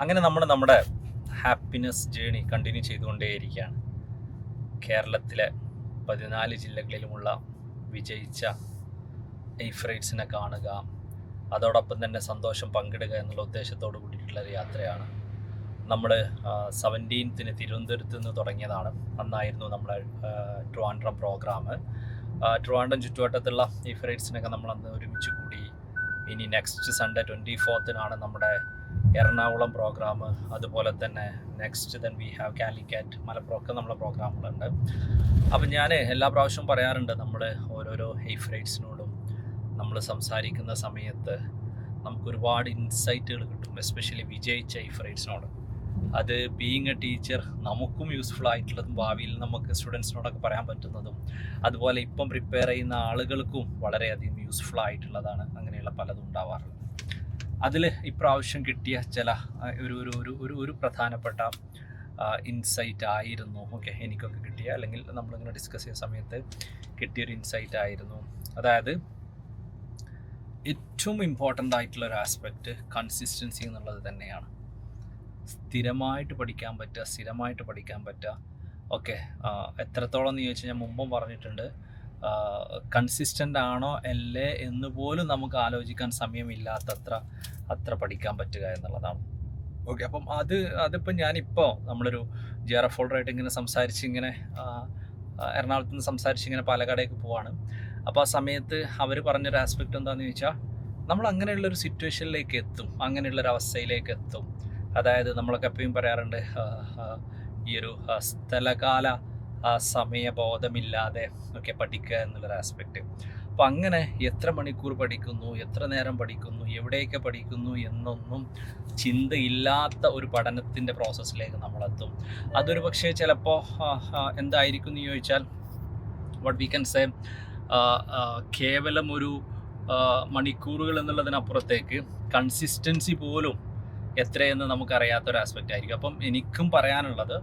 അങ്ങനെ നമ്മൾ നമ്മുടെ ഹാപ്പിനെസ് ജേണി കണ്ടിന്യൂ ചെയ്തുകൊണ്ടേയിരിക്കുകയാണ്. കേരളത്തിലെ പതിനാല് ജില്ലകളിലുമുള്ള വിജയിച്ച എയ്ഫ്രൈറ്റ്സിനെ കാണുക അതോടൊപ്പം തന്നെ സന്തോഷം പങ്കിടുക എന്നുള്ള ഉദ്ദേശത്തോട് കൂടിയിട്ടുള്ള ഒരു യാത്രയാണ്. നമ്മൾ സെവന്റീൻത്തിന് തിരുവനന്തപുരത്ത് നിന്ന് തുടങ്ങിയതാണ്. അന്നായിരുന്നു നമ്മുടെ ട്രിവാൻഡ്രം പ്രോഗ്രാം ട്രിവാൻഡ്രം ചുറ്റുവട്ടത്തുള്ള ഈ ഫ്രൈറ്റ്സിനൊക്കെ നമ്മൾ അന്ന് ഒരുമിച്ച് കൂടി. ഇനി നെക്സ്റ്റ് സൺഡേ ട്വന്റി ഫോർത്തിനാണ് നമ്മുടെ എറണാകുളം പ്രോഗ്രാം അതുപോലെ തന്നെ next then we have Calicut Malappuram ഒക്കെ നമ്മളെ പ്രോഗ്രാമുകളുണ്ട് അപ്പം ഞാൻ എല്ലാ പ്രാവശ്യവും പറയാറുണ്ട് നമ്മൾ ഓരോരോ ഹെയ്ഫ്രൈറ്റ്സിനോടും നമ്മൾ സംസാരിക്കുന്ന സമയത്ത് നമുക്ക് ഒരുപാട് ഇൻസൈറ്റുകൾ കിട്ടും എസ്പെഷ്യലി വിജയിച്ച ഹെയ്ഫ്രൈറ്റ്സിനോട് അത് ബീങ് എ ടീച്ചർ നമുക്കും യൂസ്ഫുൾ ആയിട്ടുള്ളതും ഭാവിയിൽ നമുക്ക് സ്റ്റുഡൻസിനോടൊക്കെ പറയാൻ പറ്റുന്നതും അതുപോലെ ഇപ്പം പ്രിപ്പയർ ചെയ്യുന്ന ആളുകൾക്കും വളരെയധികം യൂസ്ഫുൾ ആയിട്ടുള്ളതാണ്. അങ്ങനെയുള്ള പലതും ഉണ്ടാവാറുള്ളത് അതിൽ ഇപ്രാവശ്യം കിട്ടിയ ചില ഒരു ഒരു ഒരു ഒരു ഒരു പ്രധാനപ്പെട്ട ഇൻസൈറ്റ് ആയിരുന്നു. ഓക്കെ എനിക്കൊക്കെ കിട്ടിയ അല്ലെങ്കിൽ നമ്മളിങ്ങനെ ഡിസ്കസ് ചെയ്യുന്ന സമയത്ത് കിട്ടിയൊരു ഇൻസൈറ്റ് ആയിരുന്നു. അതായത് ഏറ്റവും ഇമ്പോർട്ടന്റ് ആയിട്ടുള്ള ഒരു ആസ്പെക്റ്റ് കൺസിസ്റ്റൻസി എന്നുള്ളത് തന്നെയാണ്. സ്ഥിരമായിട്ട് പഠിക്കാൻ പറ്റുക സ്ഥിരമായിട്ട് പഠിക്കാൻ പറ്റുക. ഓക്കെ എത്രത്തോളം എന്ന് ചോദിച്ചാൽ ഞാൻ മുമ്പും പറഞ്ഞിട്ടുണ്ട്. കൺസിസ്റ്റന്റ് ആണോ അല്ലേ എന്ന് പോലും നമുക്ക് ആലോചിക്കാൻ സമയമില്ലാത്തത്ര അത്ര പഠിക്കാൻ പറ്റുക എന്നുള്ളതാണ്. ഓക്കെ അപ്പം അത് അതിപ്പം ഞാനിപ്പോൾ നമ്മളൊരു ജി ആർ എഫ് ഓൾഡറായിട്ട് ഇങ്ങനെ സംസാരിച്ച് ഇങ്ങനെ എറണാകുളത്ത് നിന്ന് സംസാരിച്ച് ഇങ്ങനെ പാലക്കാടേക്ക് പോവാണ്. അപ്പോൾ ആ സമയത്ത് അവർ പറഞ്ഞൊരു ആസ്പെക്റ്റ് എന്താണെന്ന് ചോദിച്ചാൽ നമ്മൾ അങ്ങനെയുള്ളൊരു സിറ്റുവേഷനിലേക്ക് എത്തും. അങ്ങനെയുള്ളൊരു അവസ്ഥയിലേക്ക് എത്തും. അതായത് നമ്മളൊക്കെ എപ്പോഴും പറയാറുണ്ട് ഈ ഒരു സ്ഥലകാല ആ, സമയബോധമില്ലാതെ ഒക്കെ പഠിക്കുക എന്നുള്ളൊരു ആസ്പെക്റ്റ് അപ്പോൾ അങ്ങനെ എത്ര മണിക്കൂർ പഠിക്കുന്നു എത്ര നേരം പഠിക്കുന്നു എവിടെയൊക്കെ പഠിക്കുന്നു എന്നൊന്നും ചിന്തയില്ലാത്ത ഒരു പഠനത്തിന്റെ പ്രോസസ്സിലേക്ക് നമ്മളെത്തും. അതൊരു പക്ഷേ ചിലപ്പോൾ എന്തായിരിക്കും എന്ന് ചോദിച്ചാൽ വട്ട് വി കൻ സേ കേവലം ഒരു മണിക്കൂറുകൾ എന്നുള്ളതിനപ്പുറത്തേക്ക് കൺസിസ്റ്റൻസി പോലും എത്രയെന്ന് നമുക്കറിയാത്തൊരു ആസ്പെക്റ്റ് ആയിരിക്കും. അപ്പം എനിക്കും പറയാനുള്ളത്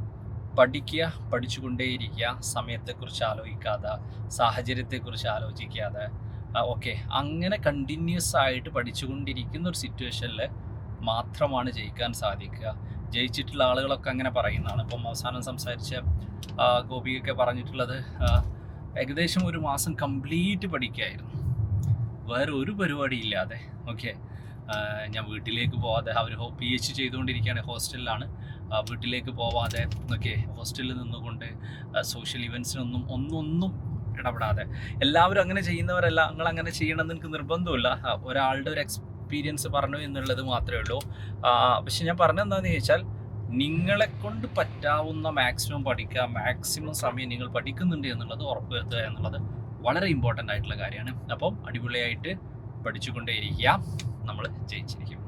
പഠിക്കുക പഠിച്ചുകൊണ്ടേയിരിക്കുക സമയത്തെക്കുറിച്ച് ആലോചിക്കാതെ സാഹചര്യത്തെക്കുറിച്ച് ആലോചിക്കാതെ ഓക്കെ അങ്ങനെ കണ്ടിന്യൂസ് ആയിട്ട് പഠിച്ചുകൊണ്ടിരിക്കുന്ന ഒരു സിറ്റുവേഷനിൽ മാത്രമാണ് ജയിക്കാൻ സാധിക്കുക. ജയിച്ചിട്ടുള്ള ആളുകളൊക്കെ അങ്ങനെ പറയുന്നതാണ്. ഇപ്പം അവസാനം സംസാരിച്ച ഗോപിയൊക്കെ പറഞ്ഞിട്ടുള്ളത് ഏകദേശം ഒരു മാസം കംപ്ലീറ്റ് പഠിക്കുകയായിരുന്നു വേറെ ഒരു പരിപാടി ഇല്ലാതെ ഓക്കെ ഞാൻ വീട്ടിലേക്ക് പോവാതെ അവർ പി എച്ച് ചെയ്തുകൊണ്ടിരിക്കുകയാണ്. ഹോസ്റ്റലിലാണ്. വീട്ടിലേക്ക് പോവാതെ എന്നൊക്കെ ഹോസ്റ്റലിൽ നിന്നുകൊണ്ട് സോഷ്യൽ ഇവൻസിനൊന്നും ഒന്നൊന്നും ഇടപെടാതെ. എല്ലാവരും അങ്ങനെ ചെയ്യുന്നവരല്ല. നിങ്ങൾ അങ്ങനെ ചെയ്യണമെന്ന് എനിക്ക് നിർബന്ധമില്ല. ഒരാളുടെ ഒരു എക്സ്പീരിയൻസ് പറഞ്ഞു എന്നുള്ളത് മാത്രമേ ഉള്ളൂ. പക്ഷെ ഞാൻ പറഞ്ഞെന്താണെന്ന് ചോദിച്ചാൽ നിങ്ങളെ കൊണ്ട് പറ്റാവുന്ന മാക്സിമം പഠിക്കുക മാക്സിമം സമയം നിങ്ങൾ പഠിക്കുന്നുണ്ട് എന്നുള്ളത് ഉറപ്പുവരുത്തുക എന്നുള്ളത് വളരെ ഇമ്പോർട്ടന്റ് ആയിട്ടുള്ള കാര്യമാണ്. അപ്പം അടിപൊളിയായിട്ട് പഠിച്ചുകൊണ്ടേയിരിക്കുക. നമ്മൾ ജയിച്ചിരിക്കും.